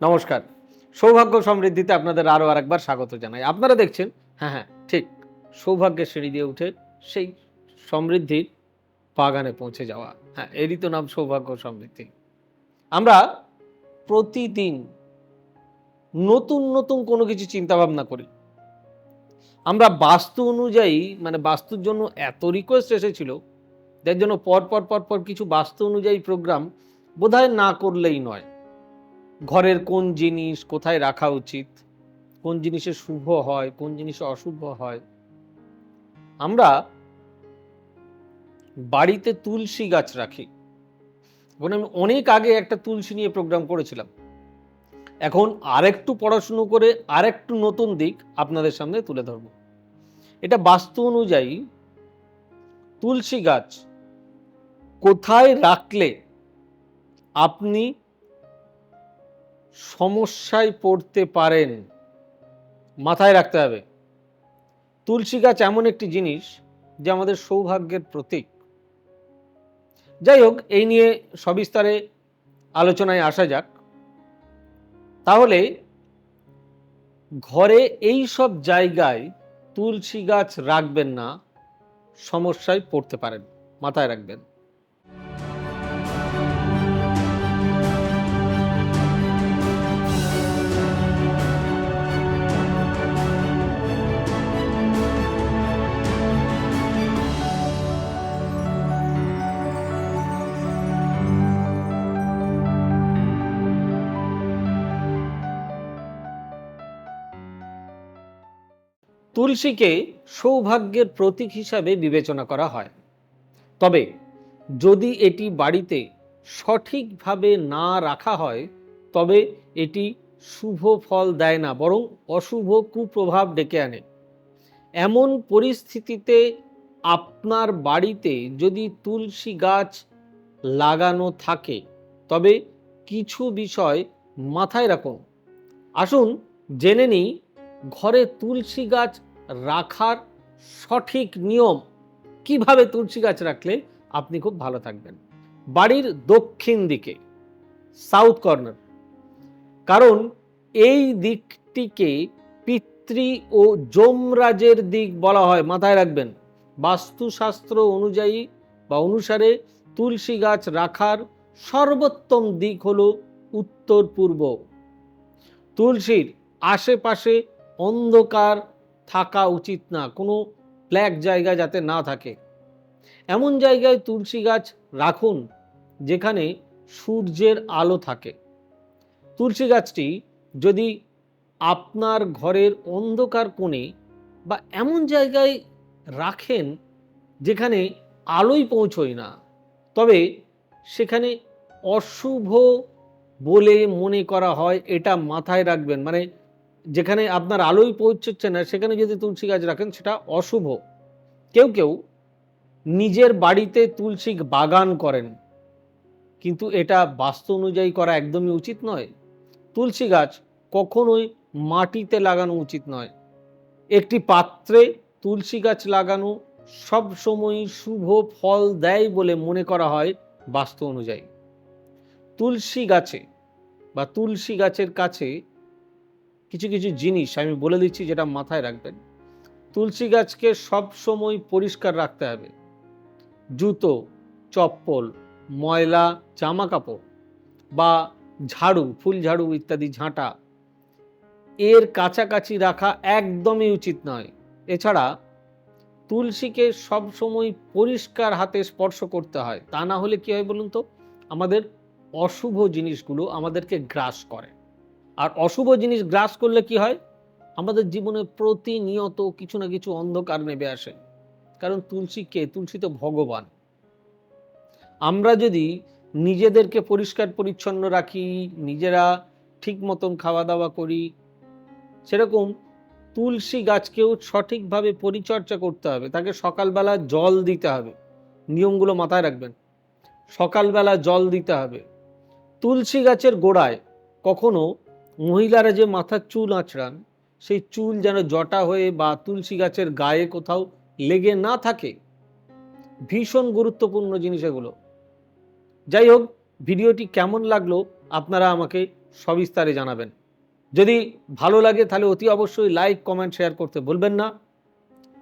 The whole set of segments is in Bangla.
নমস্কার। সৌভাগ্য সমৃদ্ধিতে আপনাদের আরও আরেকবার স্বাগত জানাই। আপনারা দেখছেন হ্যাঁ হ্যাঁ ঠিক সৌভাগ্যের সিঁড়ি দিয়ে উঠে সেই সমৃদ্ধির বাগানে পৌঁছে যাওয়া। হ্যাঁ এরই তো নাম সৌভাগ্য সমৃদ্ধি। আমরা প্রতিদিন নতুন নতুন কোনো কিছু চিন্তা ভাবনা করি। আমরা বাস্তু অনুযায়ী মানে বাস্তুর জন্য এত রিকোয়েস্ট এসেছিল যার জন্য পর পর পর পর কিছু বাস্তু অনুযায়ী প্রোগ্রাম বোধহয় না করলেই নয়। ঘরের কোন জিনিস কোথায় রাখা উচিত? কোন জিনিসে শুভ হয়, কোন জিনিসে অশুভ হয়? আমরা বাড়িতে তুলসী গাছ রাখি। এখন আমি অনেক আগে একটা তুলসী নিয়ে প্রোগ্রাম করেছিলাম। এখন আরেকটু পড়াশুনো করে আরেকটু নতুন দিক আপনাদের সামনে তুলে ধরব। এটা বাস্তু অনুযায়ী তুলসী গাছ কোথায় রাখলে আপনি সমস্যায় পড়তে পারেন। মাথায় রাখতে হবে। তুলসী গাছ এমন একটি জিনিস যে আমাদের সৌভাগ্যের প্রতীক। যাই হোক এই নিয়ে সবিস্তারে আলোচনায় আসা যাক। তাহলে, ঘরে এই সব জায়গায় তুলসী গাছ রাখবেন না, সমস্যায় পড়তে পারেন। মাথায় রাখবেন। তুলসীকে সৌভাগ্যের প্রতীক হিসাবে বিবেচনা করা হয়। তবে যদি এটি বাড়িতে সঠিকভাবে না রাখা হয়, তবে এটি শুভ ফল দেয় না, বরং অশুভ কুপ্রভাব ডেকে আনে। এমন পরিস্থিতিতে আপনার বাড়িতে যদি তুলসী গাছ লাগানো থাকে, তবে কিছু বিষয় মাথায় রাখুন। আসুন জেনে নিই, ঘরে তুলসী গাছ রাখার সঠিক নিয়ম কীভাবে তুলসী গাছ রাখলে আপনি খুব ভালো থাকবেন? বাড়ির দক্ষিণ দিকে সাউথ কর্নার কারণ এই দিকটিকে পিতৃ ও যমরাজের দিক বলা হয়, মাথায় রাখবেন। বাস্তুশাস্ত্র অনুযায়ী বা অনুসারে তুলসী গাছ রাখার সর্বোত্তম দিক হলো উত্তর পূর্ব তুলসীর আশেপাশে অন্ধকার থাকা উচিত না, কোনো ব্ল্যাক জায়গা যাতে না থাকে। এমন জায়গায় তুলসী গাছ রাখুন, যেখানে সূর্যের আলো থাকে। তুলসী গাছটি যদি আপনার ঘরের অন্ধকার কোণে বা এমন জায়গায় রাখেন, যেখানে আলোই পৌঁছয় না, তবে সেখানে অশুভ বলে মনে করা হয়, এটা মাথায় রাখবেন। মানে যেখানে আপনার আলোই পৌঁছচ্ছে না, সেখানে যদি তুলসী গাছ রাখেন, সেটা অশুভ। কেউ কেউ নিজের বাড়িতে তুলসী বাগান করেন, কিন্তু এটা বাস্তু অনুযায়ী করা একদমই উচিত নয়। তুলসী গাছ কখনোই মাটিতে লাগানো উচিত নয়। একটি পাত্রে তুলসী গাছ লাগানো সব সময় শুভ ফল দেয় বলে মনে করা হয় বাস্তু অনুযায়ী। তুলসী গাছে বা তুলসী গাছের কাছে কিছু কিছু জিনিস আমি বলে দিচ্ছি যেটা মাথায় রাখবেন। তুলসী গাছকে সব সময় পরিষ্কার রাখতে হবে। জুতো, চপ্পল, ময়লা, জামা কাপড় বা ঝাড়ু, ফুল ঝাড়ু ইত্যাদি ঝাঁটা এর কাছাকাছি রাখা একদমই উচিত নয়। এছাড়া তুলসীকে সব সময় পরিষ্কার হাতে স্পর্শ করতে হয়। তা না হলে কি হয় বলুন তো? আমাদের অশুভ জিনিসগুলো আমাদেরকে গ্রাস করে। আর অশুভ জিনিস গ্রাস করলে কি হয়? আমাদের জীবনে প্রতিনিয়ত কিছু না কিছু অন্ধকার নেমে আসে। কারণ তুলসী কে? তুলসী তো ভগবান। আমরা যদি নিজেদেরকে পরিষ্কার পরিচ্ছন্ন রাখি, নিজেরা ঠিক মতন খাওয়া দাওয়া করি, সেরকম তুলসী গাছকেও সঠিকভাবে পরিচর্যা করতে হবে। তাকে সকালবেলা জল দিতে হবে। নিয়মগুলো মাথায় রাখবেন। সকালবেলা জল দিতে হবে। তুলসী গাছের গোড়ায় কখনো মহিলারা যে মাথার চুল আঁচড়ান, সেই চুল যেন জটা হয়ে বা তুলসী গাছের গায়ে কোথাও লেগে না থাকে, ভীষণ গুরুত্বপূর্ণ জিনিস এগুলো। যাই হোক, ভিডিওটি কেমন লাগল আপনারা আমাকে সবিস্তারে জানাবেন। যদি ভালো লাগে তাহলে অতি অবশ্যই লাইক, কমেন্ট, শেয়ার করতে ভুলবেন না।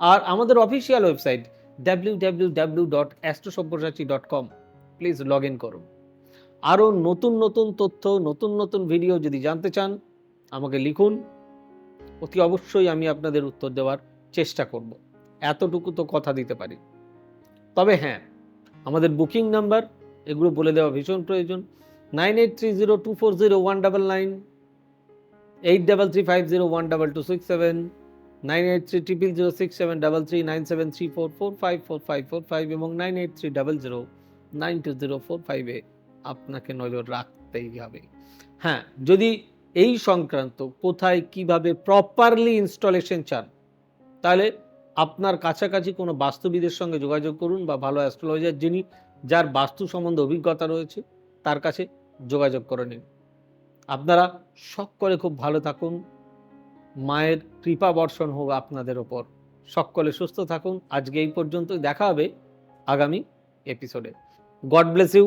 আর আমাদের official website W W W dot astrosabyasachi dot com please log in করুন। আরও নতুন নতুন তথ্য, নতুন নতুন ভিডিও যদি জানতে চান, আমাকে লিখুন। অতি অবশ্যই আমি আপনাদের উত্তর দেওয়ার চেষ্টা করব। এতটুকু তো কথা দিতে পারি। তবে হ্যাঁ আমাদের বুকিং নাম্বার এগুলো বলে দেওয়া ভীষণ প্রয়োজন। Nine eight three zero two four zero one double nine, eight double three five zero one double two six seven, nine eight three triple zero six seven double three, nine seven three four four, five four five four five এবং nine eight three double zero nine two zero four ফাইভে আপনাকে নজর রাখতেই হবে। হ্যাঁ যদি এই সংক্রান্ত কোথায় কীভাবে প্রপারলি ইনস্টলেশন চান, তাহলে আপনার কাছাকাছি কোনো বাস্তুবিদের সঙ্গে যোগাযোগ করুন বা ভালো অ্যাস্ট্রোলজার যিনি, যার বাস্তু সম্বন্ধে অভিজ্ঞতা রয়েছে, তার কাছে যোগাযোগ করে নিন। আপনারা সকলে খুব ভালো থাকুন। মায়ের কৃপা বর্ষণ হোক আপনাদের ওপর। সকলে সুস্থ থাকুন। আজকে এই পর্যন্ত দেখা হবে আগামী এপিসোডে God bless you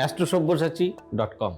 astrosabyasachi dot com.